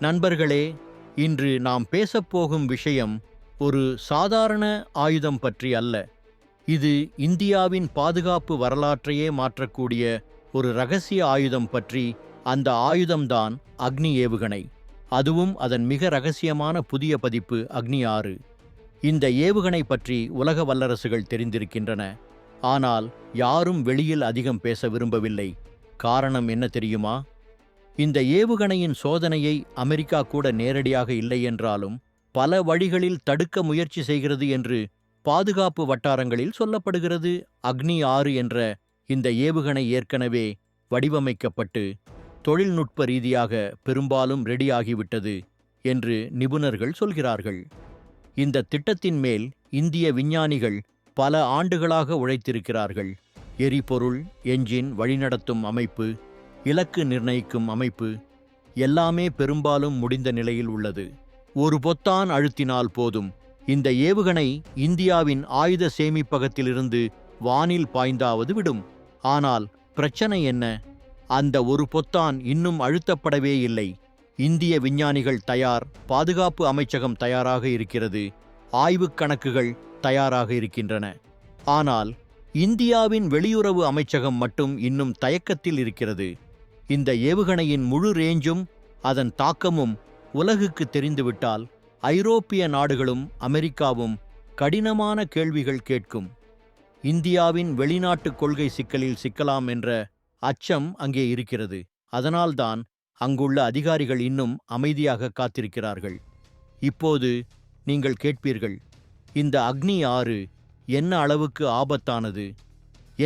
நண்பர்களே இன்று நாம் பேசப்போகும் விஷயம் ஒரு சாதாரண ஆயுதம் பற்றி அல்ல. இது இந்தியாவின் பாதுகாப்பு வரலாற்றையே மாற்றக்கூடிய ஒரு ரகசிய ஆயுதம் பற்றி அந்த ஆயுதம்தான் அக்னி ஏவுகணை. அதுவும் அதன் மிக ரகசியமான புதிய பதிப்பு அக்னி ஆறு. இந்த ஏவுகணை பற்றி உலக வல்லரசுகள் தெரிந்திருக்கின்றன. ஆனால் யாரும் வெளியில் அதிகம் பேச விரும்பவில்லை. காரணம் என்ன தெரியுமா? இந்த ஏவுகணையின் சோதனையை அமெரிக்கா கூட நேரடியாக இல்லை என்றாலும் பல வழிகளில் தடுக்க முயற்சி செய்கிறது என்று பாதுகாப்பு வட்டாரங்களில் சொல்லப்படுகிறது. அக்னி ஆறு என்ற இந்த ஏவுகணை ஏற்கனவே வடிவமைக்கப்பட்டு தொழில்நுட்ப ரீதியாக பெரும்பாலும் ரெடியாகிவிட்டது என்று நிபுணர்கள் சொல்கிறார்கள். இந்த திட்டத்தின் மேல் இந்திய விஞ்ஞானிகள் பல ஆண்டுகளாக உழைத்திருக்கிறார்கள். எரிபொருள் என்ஜின் வழிநடத்தும் அமைப்பு இலக்கு நிர்ணயிக்கும் அமைப்பு எல்லாமே பெரும்பாலும் முடிந்த நிலையில் உள்ளது. ஒரு பொத்தான் அழுத்தினால் போதும். இந்த ஏவுகணை இந்தியாவின் ஆயுத சேமிப்பகத்திலிருந்து வானில் பாய்ந்தாவது விடும். ஆனால் பிரச்சனை என்ன? அந்த ஒரு பொத்தான் இன்னும் அழுத்தப்படவே இல்லை. இந்திய விஞ்ஞானிகள் தயார் பாதுகாப்பு அமைச்சகம் தயாராக இருக்கிறது. ஆய்வுக் கணக்குகள் தயாராக இருக்கின்றன. ஆனால் இந்தியாவின் வெளியுறவு அமைச்சகம் மட்டும் இன்னும் தயக்கத்தில் இருக்கிறது. இந்த ஏவுகணையின் முழு ரேஞ்சும் அதன் தாக்கமும் உலகுக்கு தெரிந்துவிட்டால் ஐரோப்பிய நாடுகளும் அமெரிக்காவும் கடினமான கேள்விகள் கேட்கும். இந்தியாவின் வெளிநாட்டுக் கொள்கை சிக்கலில் சிக்கலாம் என்ற அச்சம் அங்கே இருக்கிறது. அதனால்தான் அங்குள்ள அதிகாரிகள் இன்னும் அமைதியாக காத்திருக்கிறார்கள். இப்போது நீங்கள் கேட்பீர்கள் இந்த அக்னி ஆறு என்ன அளவுக்கு ஆபத்தானது?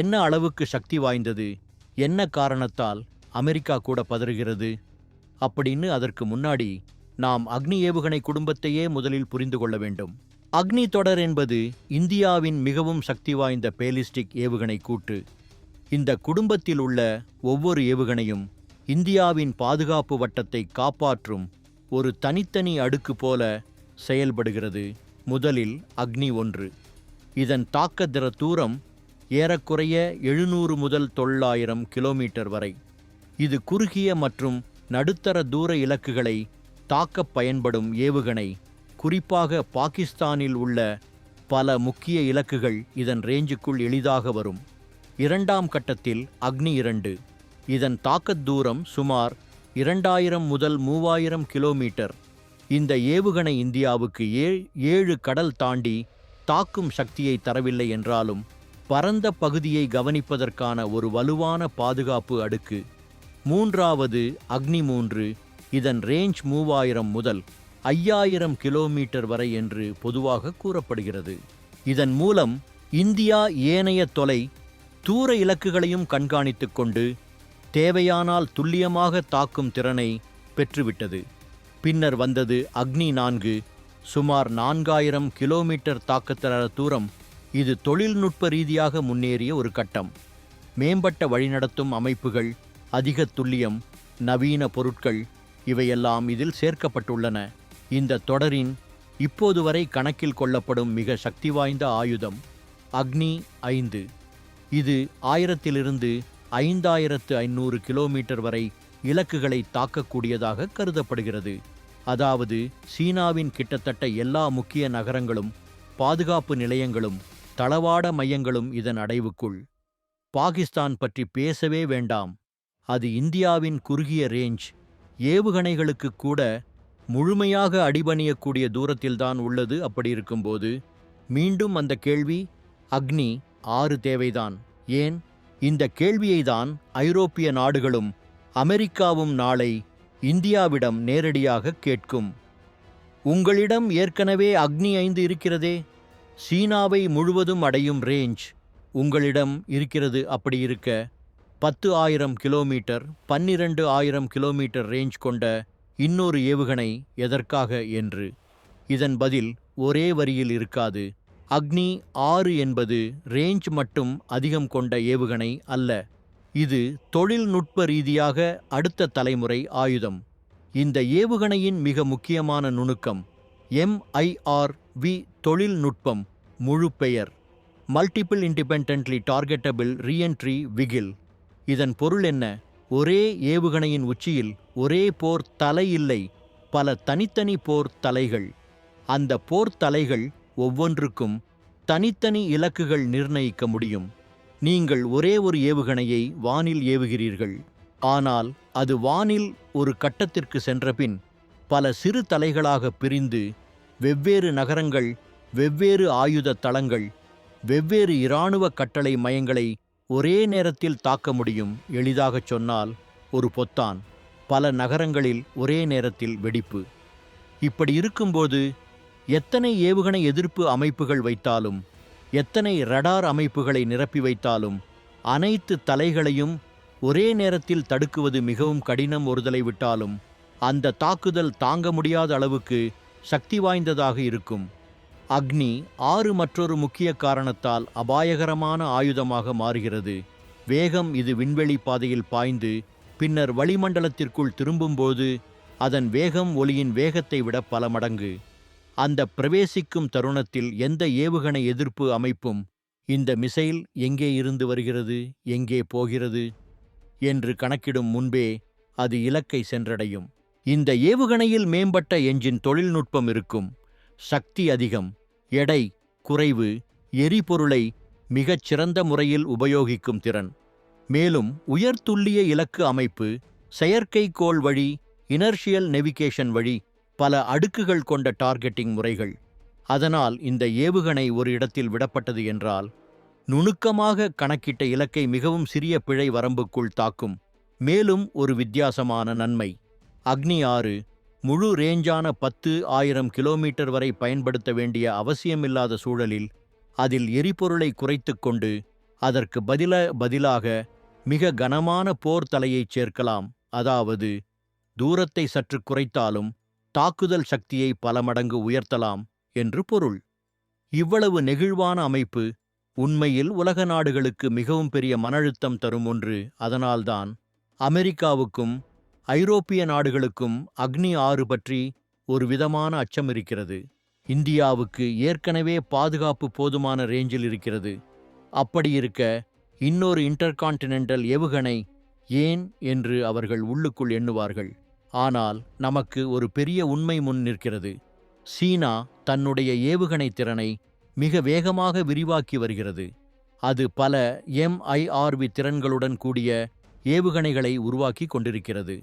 என்ன அளவுக்கு சக்தி வாய்ந்தது? என்ன காரணத்தால்? அமெரிக்கா கூட பதறுகிறது. அப்படின்னு அதற்கு முன்னாடி நாம் அக்னி ஏவுகணை குடும்பத்தையே முதலில் புரிந்து கொள்ள வேண்டும். அக்னி தொடர் என்பது இந்தியாவின் மிகவும் சக்தி வாய்ந்த பேலிஸ்டிக் ஏவுகணை கூட்டு இந்த குடும்பத்தில் உள்ள ஒவ்வொரு ஏவுகணையும் இந்தியாவின் பாதுகாப்பு வட்டத்தை காப்பாற்றும் ஒரு தனித்தனி அடுக்கு போல செயல்படுகிறது. முதலில் அக்னி ஒன்று. இதன் தாக்கத்திர தூரம் ஏறக்குறைய எழுநூறு முதல் தொள்ளாயிரம் கிலோமீட்டர் வரை. இது குறுகிய மற்றும் நடுத்தர தூர இலக்குகளை தாக்கப் பயன்படும் ஏவுகணை. குறிப்பாக பாகிஸ்தானில் உள்ள பல முக்கிய இலக்குகள் இதன் ரேஞ்சுக்குள் எளிதாக வரும். இரண்டாம் கட்டத்தில் அக்னி இரண்டு. இதன் தாக்கத் தூரம் சுமார் இரண்டாயிரம் முதல் மூவாயிரம் கிலோமீட்டர். இந்த ஏவுகணை இந்தியாவுக்கு ஏ ஏழு கடல் தாண்டி தாக்கும் சக்தியை தரவில்லை என்றாலும் பரந்த பகுதியை கவனிப்பதற்கான ஒரு வலுவான பாதுகாப்பு அடுக்கு. மூன்றாவது அக்னி மூன்று இதன் ரேஞ்ச் மூவாயிரம் முதல் ஐயாயிரம் கிலோமீட்டர் வரை என்று பொதுவாக கூறப்படுகிறது. இதன் மூலம் இந்தியா ஏனைய தொலை தூர இலக்குகளையும் கண்காணித்துக் கொண்டு தேவையானால் துல்லியமாக தாக்கும் திறனை பெற்றுவிட்டது. பின்னர் வந்தது அக்னி நான்கு சுமார் நான்காயிரம் கிலோமீட்டர் தாக்கத்தர தூரம். இது தொழில்நுட்ப ரீதியாக முன்னேறிய ஒரு கட்டம். மேம்பட்ட வழிநடத்தும் அமைப்புகள் அதிக துல்லியம் நவீன பொருட்கள் இவையெல்லாம் இதில் சேர்க்கப்பட்டுள்ளன. இந்த தொடரின் இப்போது வரை கணக்கில் கொள்ளப்படும் மிக சக்தி வாய்ந்த ஆயுதம் அக்னி ஐந்து. இது ஆயிரத்திலிருந்து ஐந்தாயிரத்து ஐநூறு கிலோமீட்டர் வரை இலக்குகளை தாக்கக்கூடியதாக கருதப்படுகிறது. அதாவது சீனாவின் கிட்டத்தட்ட எல்லா முக்கிய நகரங்களும் பாதுகாப்பு நிலையங்களும் தளவாட மையங்களும் இதன் அடைவுக்குள். பாகிஸ்தான் பற்றி பேசவே வேண்டாம். அது இந்தியாவின் குறுகிய ரேஞ்ச் ஏவுகணைகளுக்கு கூட முழுமையாக அடிபணியக்கூடிய தூரத்தில்தான் உள்ளது அப்படி இருக்கும்போது. மீண்டும் அந்த கேள்வி அக்னி ஆறு தேவைதான். ஏன்? இந்த கேள்வியை தான் ஐரோப்பிய நாடுகளும் அமெரிக்காவும் நாளை இந்தியாவிடம் நேரடியாக கேட்கும். உங்களிடம் ஏற்கனவே அக்னி ஐந்து இருக்கிறதே. சீனாவை முழுவதும் அடையும் ரேஞ்ச் உங்களிடம் இருக்கிறது அப்படி இருக்க பத்து ஆயிரம் கிலோமீட்டர் பன்னிரண்டு ஆயிரம் கிலோமீட்டர் ரேஞ்ச் கொண்ட இன்னொரு ஏவுகணை எதற்காக என்று. இதன் பதில் ஒரே வரியில் இருக்காது. அக்னி ஆறு என்பது ரேஞ்ச் மட்டும் அதிகம் கொண்ட ஏவுகணை அல்ல. இது தொழில்நுட்ப ரீதியாக அடுத்த தலைமுறை ஆயுதம். இந்த ஏவுகணையின் மிக முக்கியமான நுணுக்கம் எம்ஐஆர் வி தொழில்நுட்பம் முழு பெயர் multiple independently targetable reentry vehicle இதன் பொருள் என்ன? ஒரே ஏவுகணையின் உச்சியில் ஒரே போர் தலை இல்லை பல தனித்தனி போர் தலைகள். அந்த போர் தலைகள் ஒவ்வொன்றுக்கும் தனித்தனி இலக்குகள் நிர்ணயிக்க முடியும். நீங்கள் ஒரே ஒரு ஏவுகணையை வானில் ஏவுகிறீர்கள். ஆனால் அது வானில் ஒரு கட்டத்திற்கு சென்றபின் பல சிறு தலைகளாக பிரிந்து வெவ்வேறு நகரங்கள் வெவ்வேறு ஆயுத தளங்கள் வெவ்வேறு இராணுவ கட்டளை மையங்களை ஒரே நேரத்தில் தாக்க முடியும் எளிதாகச் சொன்னால் ஒரு பொத்தான் பல நகரங்களில் ஒரே நேரத்தில் வெடிப்பு. இப்படி இருக்கும்போது எத்தனை ஏவுகணை எதிர்ப்பு அமைப்புகள் வைத்தாலும் எத்தனை ரடார் அமைப்புகளை நிரப்பி வைத்தாலும் அனைத்து தலைகளையும் ஒரே நேரத்தில் தடுக்குவது மிகவும் கடினம் ஒருதலை விட்டாலும் அந்த தாக்குதல் தாங்க முடியாத அளவுக்கு சக்தி வாய்ந்ததாக இருக்கும். அக்னி ஆறு மற்றொரு முக்கிய காரணத்தால் அபாயகரமான ஆயுதமாக மாறுகிறது. வேகம் இது விண்வெளி பாதையில் பாய்ந்து பின்னர் வளிமண்டலத்திற்குள் திரும்பும்போது அதன் வேகம் ஒளியின் வேகத்தை விட பல மடங்கு. அந்த பிரவேசிக்கும் தருணத்தில் எந்த ஏவுகணை எதிர்ப்பு அமைப்பும் இந்த மிசைல் எங்கே இருந்து வருகிறது எங்கே போகிறது? என்று கணக்கிடும் முன்பே அது இலக்கை சென்றடையும். இந்த ஏவுகணையில் மேம்பட்ட எஞ்சின் தொழில்நுட்பம் இருக்கும். சக்தி அதிகம் எடை குறைவு எரிபொருளை மிகச் சிறந்த முறையில் உபயோகிக்கும் திறன். மேலும் உயர்துல்லிய இலக்கு அமைப்பு செயற்கைக்கோள் வழி இனர்ஷியல் நெவிகேஷன் வழி பல அடுக்குகள் கொண்ட டார்கெட்டிங் முறைகள். அதனால் இந்த ஏவுகணை ஒரு இடத்தில் விடப்பட்டது என்றால் நுணுக்கமாக கணக்கிட்ட இலக்கை மிகவும் சிறிய பிழை வரம்புக்குள் தாக்கும். மேலும் ஒரு வித்தியாசமான நன்மை. அக்னி ஆறு முழு ரேஞ்சான பத்து ஆயிரம் கிலோமீட்டர் வரை பயன்படுத்த வேண்டிய அவசியமில்லாத சூழலில் அதில் எரிபொருளை குறைத்துக் கொண்டு அதற்கு பதில பதிலாக மிக கனமான போர் தலையைச் சேர்க்கலாம். அதாவது தூரத்தை சற்று குறைத்தாலும் தாக்குதல் சக்தியை பல மடங்கு உயர்த்தலாம் என்று பொருள். இவ்வளவு நெகிழ்வான அமைப்பு உண்மையில் உலக நாடுகளுக்கு மிகவும் பெரிய மன அழுத்தம் தரும் ஒன்று. அதனால்தான் அமெரிக்காவுக்கும் ஐரோப்பிய நாடுகளுக்கும் அக்னி ஆறு பற்றி ஒரு விதமான அச்சம் இருக்கிறது. இந்தியாவுக்கு ஏற்கனவே பாதுகாப்பு போதுமான ரேஞ்சில் இருக்கிறது. அப்படி இருக்க இன்னொரு இன்டர்கான்டினென்டல் ஏவுகணை ஏன் என்று அவர்கள் உள்ளுக்குள் எண்ணுவார்கள். ஆனால் நமக்கு ஒரு பெரிய உண்மை முன் நிற்கிறது. சீனா தன்னுடைய ஏவுகணை திறனை மிக வேகமாக விரிவாக்கி வருகிறது. அது பல எம்ஐஆர்வி திறன்களுடன் கூடிய ஏவுகணைகளை உருவாக்கி கொண்டிருக்கிறது.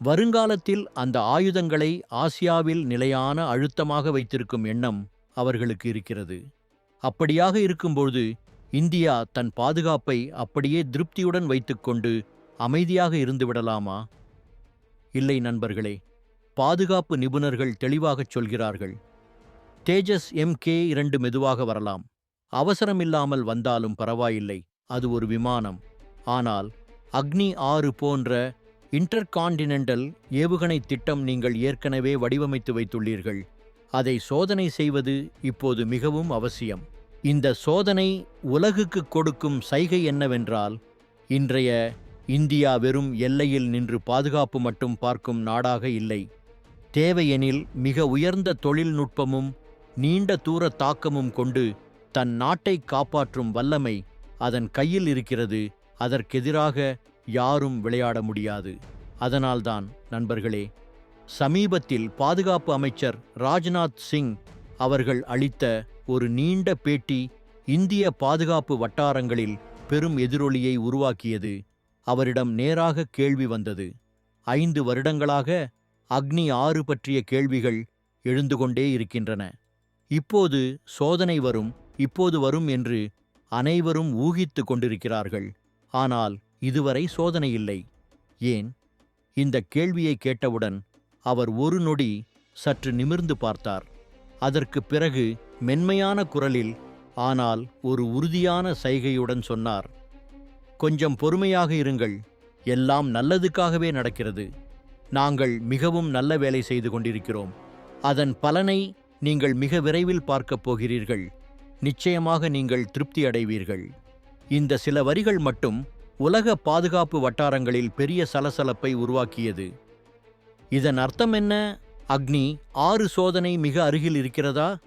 வருங்காலத்தில் அந்த ஆயுதங்களை ஆசியாவில் நிலையான அழுத்தமாக வைத்திருக்கும் எண்ணம் அவர்களுக்கு இருக்கிறது. அப்படியாக இருக்கும்போது இந்தியா தன் பாதுகாப்பை அப்படியே திருப்தியுடன் வைத்துக்கொண்டு அமைதியாக இருந்துவிடலாமா இல்லை நண்பர்களே பாதுகாப்பு நிபுணர்கள் தெளிவாகச் சொல்கிறார்கள். தேஜஸ் எம்கே இரண்டு மெதுவாக வரலாம். அவசரமில்லாமல் வந்தாலும் பரவாயில்லை அது ஒரு விமானம். ஆனால் அக்னி ஆறு போன்ற இன்டர்கான்டினென்டல் ஏவுகணை திட்டம் நீங்கள் ஏற்கனவே வடிவமைத்து வைத்துள்ளீர்கள். அதை சோதனை செய்வது இப்போது மிகவும் அவசியம். இந்த சோதனை உலகுக்கு கொடுக்கும் சைகை என்னவென்றால் இன்றைய இந்தியா வெறும் எல்லையில் நின்று பாதுகாப்பு மட்டும் பார்க்கும் நாடாக இல்லை. தேவையெனில் மிக உயர்ந்த தொழில்நுட்பமும் நீண்ட தூர தாக்கமும் கொண்டு தன் நாட்டை காப்பாற்றும் வல்லமை அதன் கையில் இருக்கிறது. அதற்கெதிராக யாரும் விளையாட முடியாது. அதனால்தான் நண்பர்களே சமீபத்தில் பாதுகாப்பு அமைச்சர் ராஜ்நாத் சிங் அவர்கள் அளித்த ஒரு நீண்ட பேட்டி இந்திய பாதுகாப்பு வட்டாரங்களில் பெரும் எதிரொலியை உருவாக்கியது அவரிடம் நேராக கேள்வி வந்தது. ஐந்து வருடங்களாக அக்னி ஆறு பற்றிய கேள்விகள் எழுந்து கொண்டே இருக்கின்றன. இப்போது சோதனை வரும் இப்போது வரும் என்று அனைவரும் ஊகித்து கொண்டிருக்கிறார்கள். ஆனால் இதுவரை சோதனை இல்லை. ஏன்? இந்த கேள்வியை கேட்டவுடன் அவர் ஒரு நொடி சற்று நிமிர்ந்து பார்த்தார். அதற்குப் பிறகு மென்மையான குரலில் ஆனால் ஒரு உறுதியான சைகையுடன் சொன்னார். கொஞ்சம் பொறுமையாக இருங்கள். எல்லாம் நல்லதுக்காகவே நடக்கிறது. நாங்கள் மிகவும் நல்ல வேலை செய்து கொண்டிருக்கிறோம். அதன் பலனை நீங்கள் மிக விரைவில் பார்க்கப் போகிறீர்கள். நிச்சயமாக நீங்கள் திருப்தி அடைவீர்கள். இந்த சில வரிகள் மட்டும் உலக பாதுகாப்பு வட்டாரங்களில் பெரிய சலசலப்பை உருவாக்கியது. இதன் அர்த்தம் என்ன? அக்னி ஆறு சோதனை மிக அருகில் இருக்கிறதா?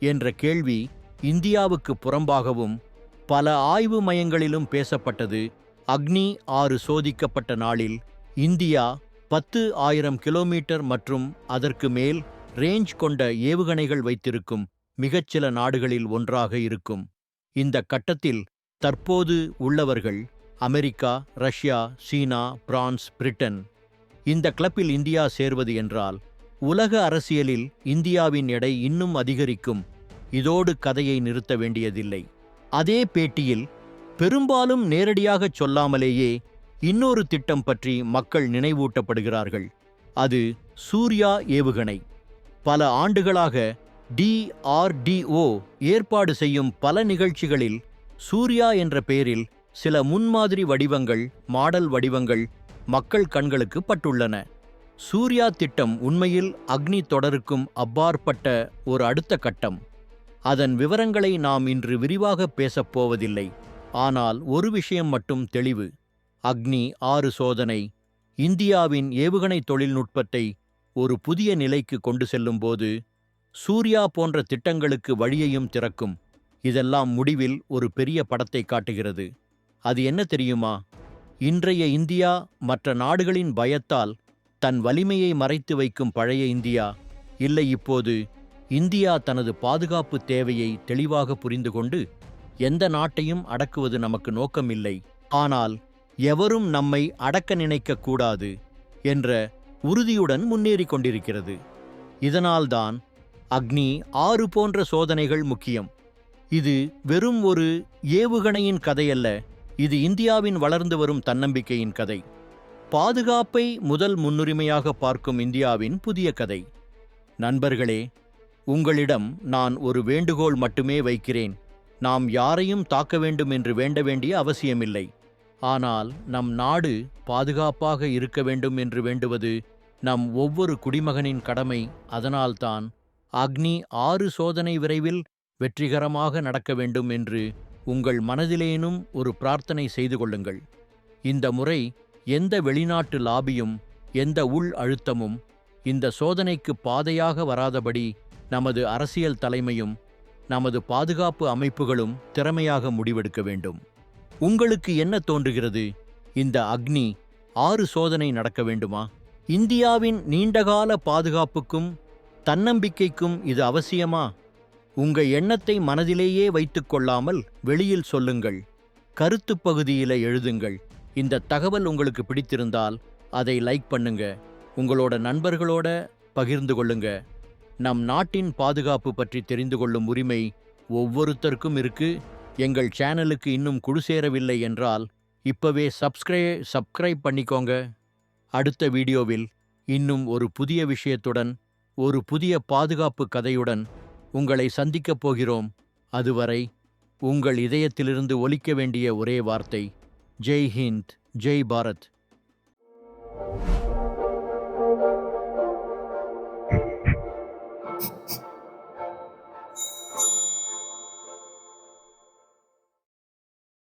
என்ற கேள்வி இந்தியாவுக்கு புறம்பாகவும் பல ஆய்வு மையங்களிலும் பேசப்பட்டது. அக்னி ஆறு சோதிக்கப்பட்ட நாளில் இந்தியா பத்து ஆயிரம் கிலோமீட்டர் மற்றும் அதற்கு மேல் ரேஞ்ச் கொண்ட ஏவுகணைகள் வைத்திருக்கும் மிகச்சில நாடுகளில் ஒன்றாக இருக்கும். இந்த கட்டத்தில் தற்போது உள்ளவர்கள் America Russia China France Britain. இந்த கிளப்பில் இந்தியா சேர்வது என்றால் உலக அரசியலில் இந்தியாவின் எடை இன்னும் அதிகரிக்கும். இதோடு கதையை நிறுத்த வேண்டியதில்லை. அதே பேட்டியில் பெரும்பாலும் நேரடியாகச் சொல்லாமலேயே இன்னொரு திட்டம் பற்றி மக்கள் நினைவூட்டப்படுகிறார்கள். அது சூர்யா ஏவுகணை. பல ஆண்டுகளாக டிஆர்டிஓ ஏற்பாடு செய்யும் பல நிகழ்ச்சிகளில் சூர்யா என்ற பெயரில் சில முன்மாதிரி வடிவங்கள் மாடல் வடிவங்கள் மக்கள் கண்களுக்கு பட்டுள்ளன. சூர்யா திட்டம் உண்மையில் அக்னி தொடருக்கும் அப்பாற்பட்ட ஒரு அடுத்த கட்டம். அதன் விவரங்களை நாம் இன்று விரிவாக பேசப் போவதில்லை. ஆனால் ஒரு விஷயம் மட்டும் தெளிவு. அக்னி ஆறு சோதனை இந்தியாவின் ஏவுகணை தொழில்நுட்பத்தை ஒரு புதிய நிலைக்கு கொண்டு செல்லும்போது சூர்யா போன்ற திட்டங்களுக்கு வழியையும் திறக்கும். இதெல்லாம் முடிவில் ஒரு பெரிய படத்தை காட்டுகிறது. அது என்ன தெரியுமா? இன்றைய இந்தியா மற்ற நாடுகளின் பயத்தால் தன் வலிமையை மறைத்து வைக்கும் பழைய இந்தியா. இல்லை இப்போது இந்தியா தனது பாதுகாப்பு தேவையை தெளிவாக புரிந்து கொண்டு எந்த நாட்டையும் அடக்குவது நமக்கு நோக்கமில்லை. ஆனால் எவரும் நம்மை அடக்க நினைக்கக்கூடாது என்ற உறுதியுடன் முன்னேறிக் கொண்டிருக்கிறது. இதனால்தான் அக்னி ஆறு போன்ற சோதனைகள் முக்கியம். இது வெறும் ஒரு ஏவுகணையின் கதையல்ல இது இந்தியாவின் வளர்ந்து வரும் தன்னம்பிக்கையின் கதை. பாதுகாப்பை முதல் முன்னுரிமையாக பார்க்கும் இந்தியாவின் புதிய கதை. நண்பர்களே உங்களிடம் நான் ஒரு வேண்டுகோள் மட்டுமே வைக்கிறேன். நாம் யாரையும் தாக்க வேண்டும் என்று வேண்ட வேண்டிய அவசியமில்லை. ஆனால் நம் நாடு பாதுகாப்பாக இருக்க வேண்டும் என்று வேண்டுவது நம் ஒவ்வொரு குடிமகனின் கடமை. அதனால்தான் அக்னி ஆறு சோதனை விரைவில் வெற்றிகரமாக நடக்க வேண்டும் என்று உங்கள் மனதிலேனும் ஒரு பிரார்த்தனை செய்து கொள்ளுங்கள். இந்த முறை எந்த வெளிநாட்டு லாபியும் எந்த உள் அழுத்தமும் இந்த சோதனைக்கு பாதையாக வராதபடி நமது அரசியல் தலைமையும் நமது பாதுகாப்பு அமைப்புகளும் திறமையாக முடிவெடுக்க வேண்டும். உங்களுக்கு என்ன தோன்றுகிறது? இந்த அக்னி ஆறு சோதனை நடக்க வேண்டுமா? இந்தியாவின் நீண்டகால பாதுகாப்புக்கும் தன்னம்பிக்கைக்கும் இது அவசியமா? உங்க எண்ணத்தை மனதிலேயே வைத்துக்கொள்ளாமல் வெளியில் சொல்லுங்கள். கருத்துப் பகுதியில எழுதுங்கள். இந்த தகவல் உங்களுக்கு பிடித்திருந்தால் அதை லைக் பண்ணுங்க. உங்களோட நண்பர்களோட பகிர்ந்து கொள்ளுங்க. நம் நாட்டின் பாதுகாப்பு பற்றி தெரிந்து கொள்ளும் உரிமை ஒவ்வொருத்தருக்கும் இருக்கு. எங்கள் சேனலுக்கு இன்னும் குழு சேரவில்லை என்றால் இப்பவே சப்ஸ்கிரை சப்ஸ்கிரைப் பண்ணிக்கோங்க. அடுத்த வீடியோவில் இன்னும் ஒரு புதிய விஷயத்துடன் ஒரு புதிய பாதுகாப்பு கதையுடன் உங்களை சந்திக்கப் போகிறோம். அதுவரை உங்கள் இதயத்திலிருந்து ஒலிக்க வேண்டிய ஒரே வார்த்தை ஜெய் ஹிந்த் ஜெய் பாரத்.